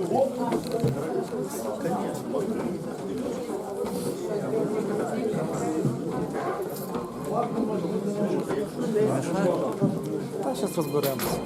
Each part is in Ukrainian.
Та зараз розберемося.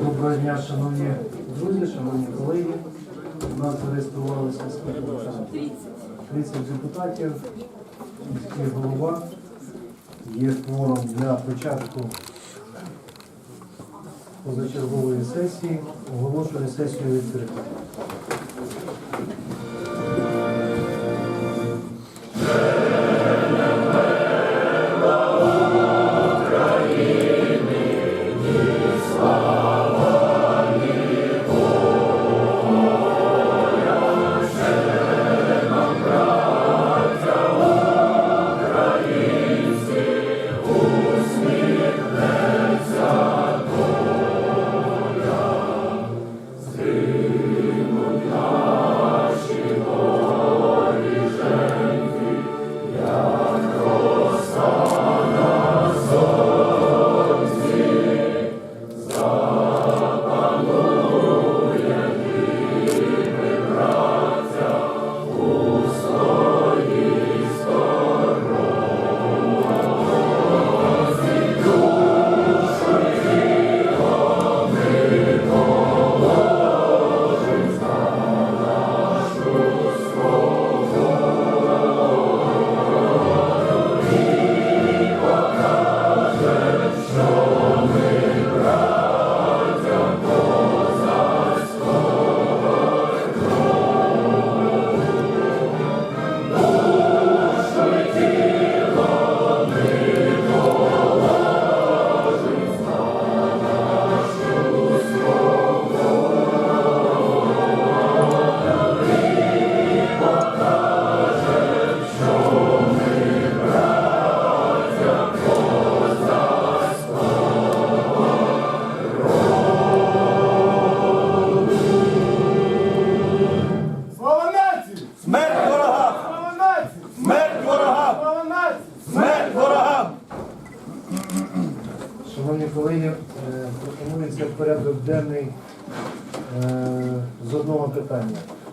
Доброго дня, шановні друзі, шановні колеги. У нас зареєструвалися скільки? 30 депутатів, міський голова. Є кворум для початку позачергової сесії. Оголошую сесію відкритою.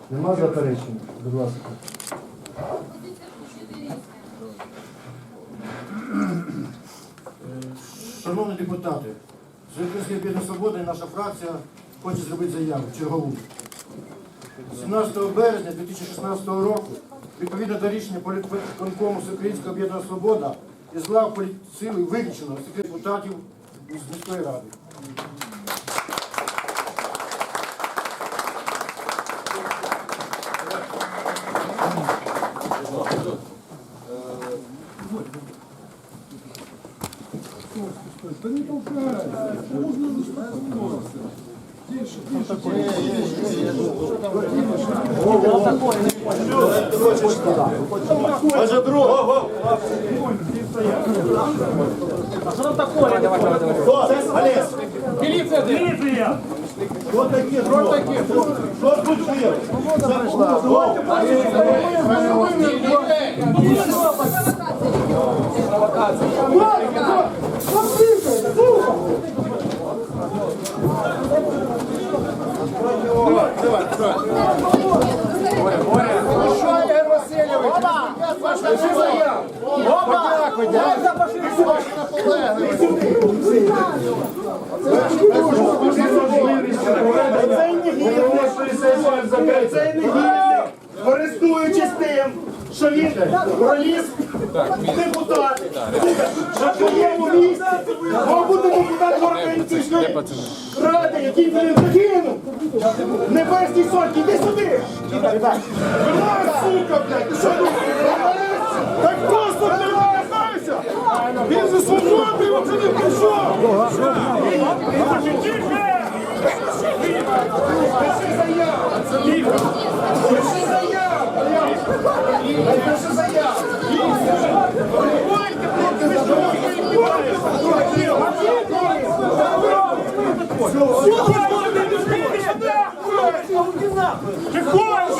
Нема заперечень? Будь ласка. Шановні депутати, Всеукраїнська об'єднання свободи наша фракція хоче зробити заяву чергову. 17 березня 2016 року, відповідно до рішення політиконкому Всеукраїнська об'єднання свобода із лав політсили виключено секрет депутатів з міської ради. Може другого! Хто? Олесь! Міліція! Хто такі? Хто такі? Що случилось? Цей негідник, користуючись тим, що він проліз депутат, на своєму місці, бути депутат організаційної ради, який блін, загинув. Небесній сотні, іди сюди! Вилазь, сука, блядь? Так просто не вилазайся! Він за свободу вже не прийшов! Пиши заяву! Пиши заяву! Пиши заяву! Виходьте,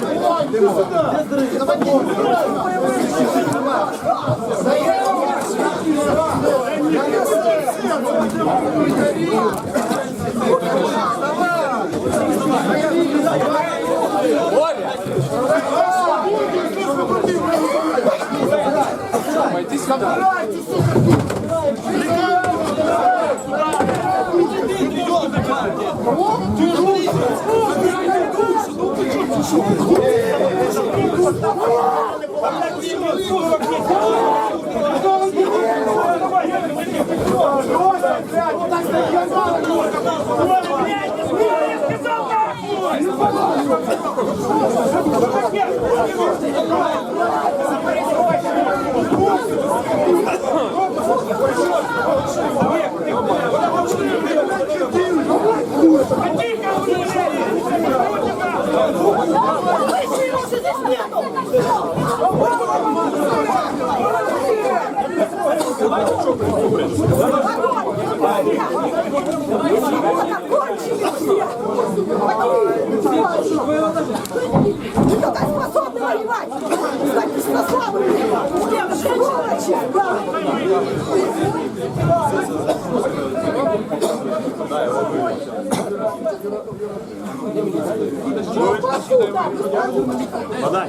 хлопці, ви що ви Кто только способна воевать? Кстати, способны. Да.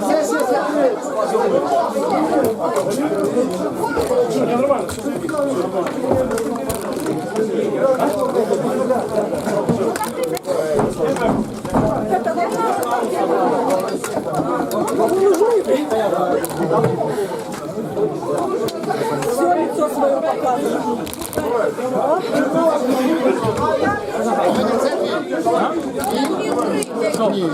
Все Так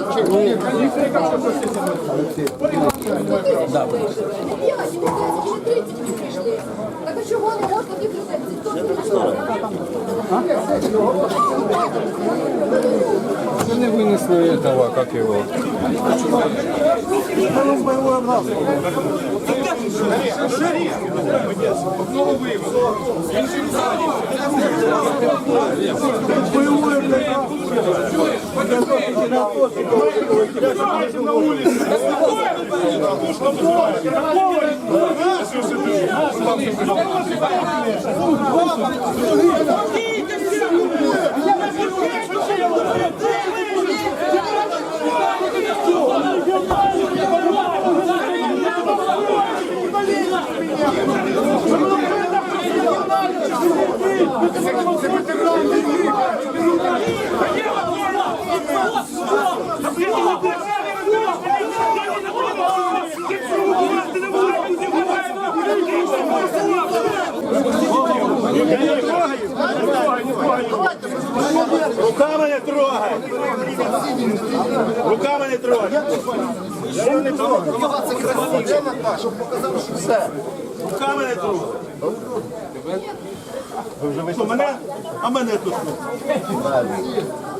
а чого не можна таких людей? Не вынесли этого, как его. Руками Руками не трогай! Я не трогай! Руками не трогай! Ви вже? Мене? А мене тут.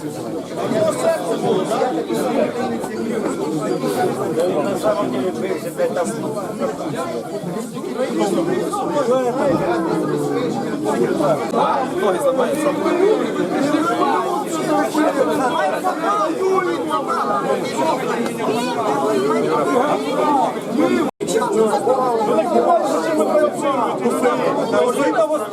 На самом деле, принципе, там... Ноги сломаются. Ми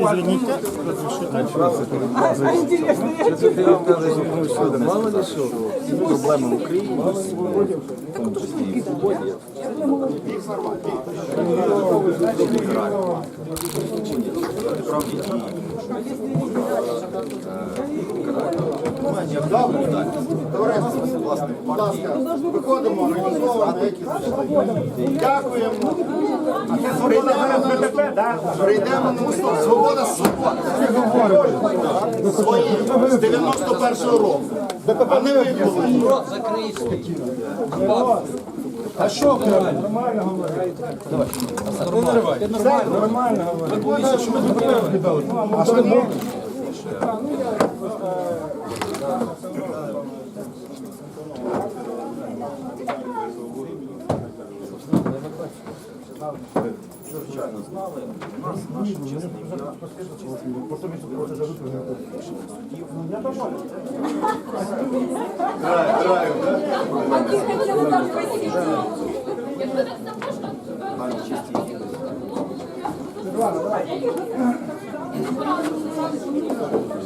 Извините. Будь ласка, виходимо, організовуємо. Дякуємо. Прийдемо на мосток. Свобода свобода. Свої з 91-го року. А не ви були. А що ви? Нормально говорите. Все, нормально говорите. А що ви?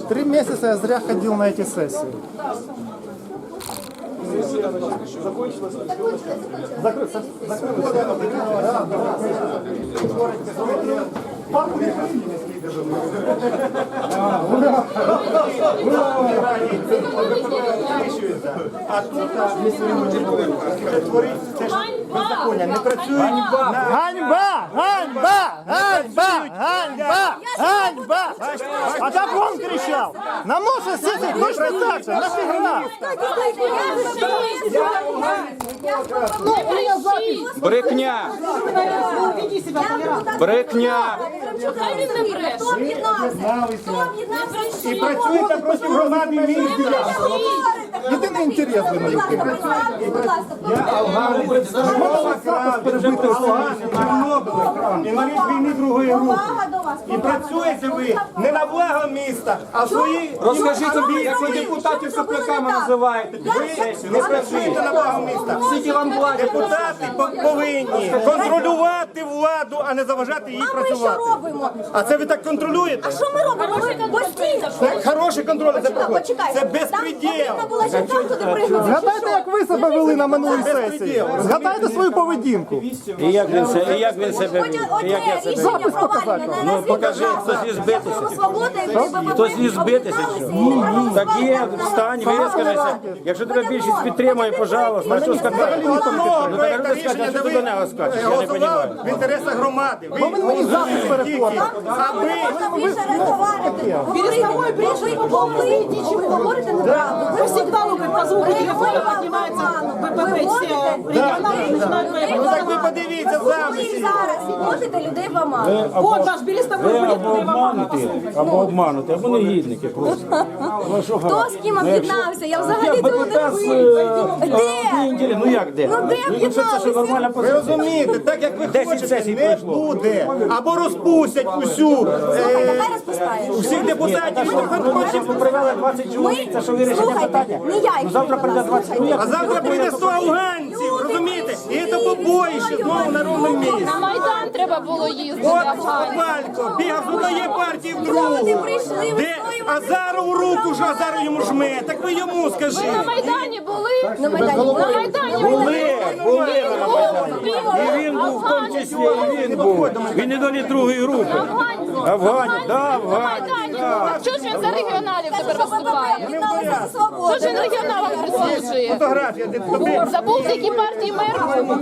Три месяца я зря ходил на эти сессии. А тут беззаконня не працює Ганьба! Ганьба! Ганьба! Ганьба! Ганьба! А как он кричал? На нашей сессии точно так же, нафига? Брехня! Брехня! І працюєте проти громади міста. Єдиний інтерес ви мені Мова крав, перебити Афгани, Чорнобиль, інвалід війни другої групи. І працюєте ви не на благо міста, а в свої Розкажіть собі, як ви депутатів сопляками називаєте. ви не працюєте на благо міста. Скільки вам платять? Депутати по- повинні контролювати владу, а не заважати їй А ми що працювати. робимо? А це ви так контролюєте? А Що ми робимо? Ми постійно. Це хороший контроль за Почекай, проходить. почекай. Це Там безпреділ. потрібно було ще там туди пригнути. Згадайте, як ви себе вели на минулій сесії. Згадайте свою поведінку. І як він себе, і як він себе Хоч вів? І як я себе рішення вів? провальне. Покажи, хтось із збитися. Хтось із збитися, що? Так є, встань, вискажися. Якщо тебе більшість підтримує, пожалуйста, а що сказати? Ну, так рішення, що ти до нього скачеш, я не розумію. в інтересах громади. Ви мені запис тільки, говорити, що ви говорите неправду. Ви завжди по звуку телефону піднімається регіонали починають Ну так ви подивіться Ви зараз можете людей в оману. Вон ваш Або обмануті, або обмануті, або негідники просто. Ну, що Хто з ким Ну, об'єднався? Я взагалі того не розумію. е, Де? Ну як де? Ну, де Ну, об'єдналися? Ви розумієте, так як ви 10 хочете, сесій не пройшло. буде. Або розпустять усю е, розпускаєш. усіх депутатів, що. Ви привели 20 чоловік, це що вирішення питання? не я їх Ну, завтра прийде привела, 20 чоловік. А завтра прийде 100 афганців, розумієте? І це побоїще знову на ровному місці. На Майдан треба було їздити. От. Балько бігав з одної партії в другу. Де? Азаров руку, що Азаров йому жме. Так ви йому Ви скажіть. на Майдані були? На Майдані. На Майдані Були, були. були на Майдані. І він був в тому числі, і він був. Він не долі другої групи. Афгані, да. Чого ж він за регіоналів тепер виступає? Чого ж він регіоналам прислужує? Фотографія, де тобі. Забув, з якій партії мер був?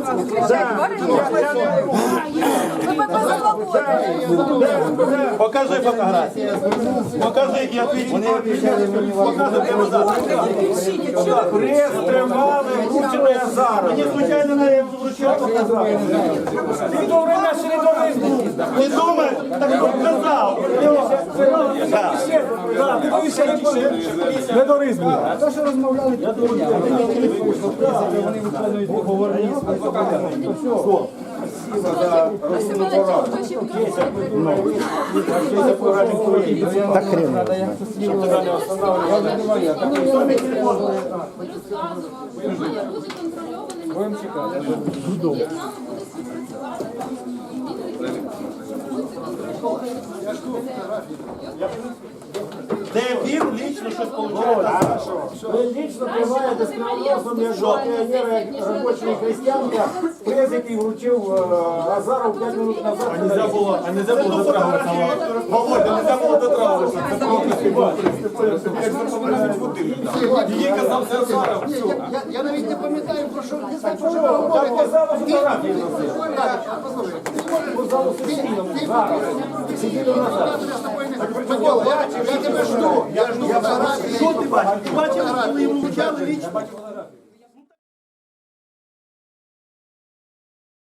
Покажи фотографію. Покажи, я Хрест тримали, вручили Азару. Мені, звичайно, не вручили Ти то время середовий був. Не думай, так він казав. Так, ти дивишся не до ризбу. Так хрен. Нами буде співпрацювати. Де він лічно щось получає. Ви лично приймаєте з кривоносом як піонера, як робочої християнка, приз, який вручив е, Азаров 5 минут назад. Нельзя було, а нельзя було дотрагуватися. Володя, нельзя було дотрагуватися. Це просто води. Її казав це Азаров. Я навіть не пам'ятаю, про що не знаю, Так казали фотографії носили. По залу сесійному, зараз. Сиділи назад. Я тебе жду. Я жду фотографії. Що ти бачив? Ти бачив, коли йому вручали фотографії.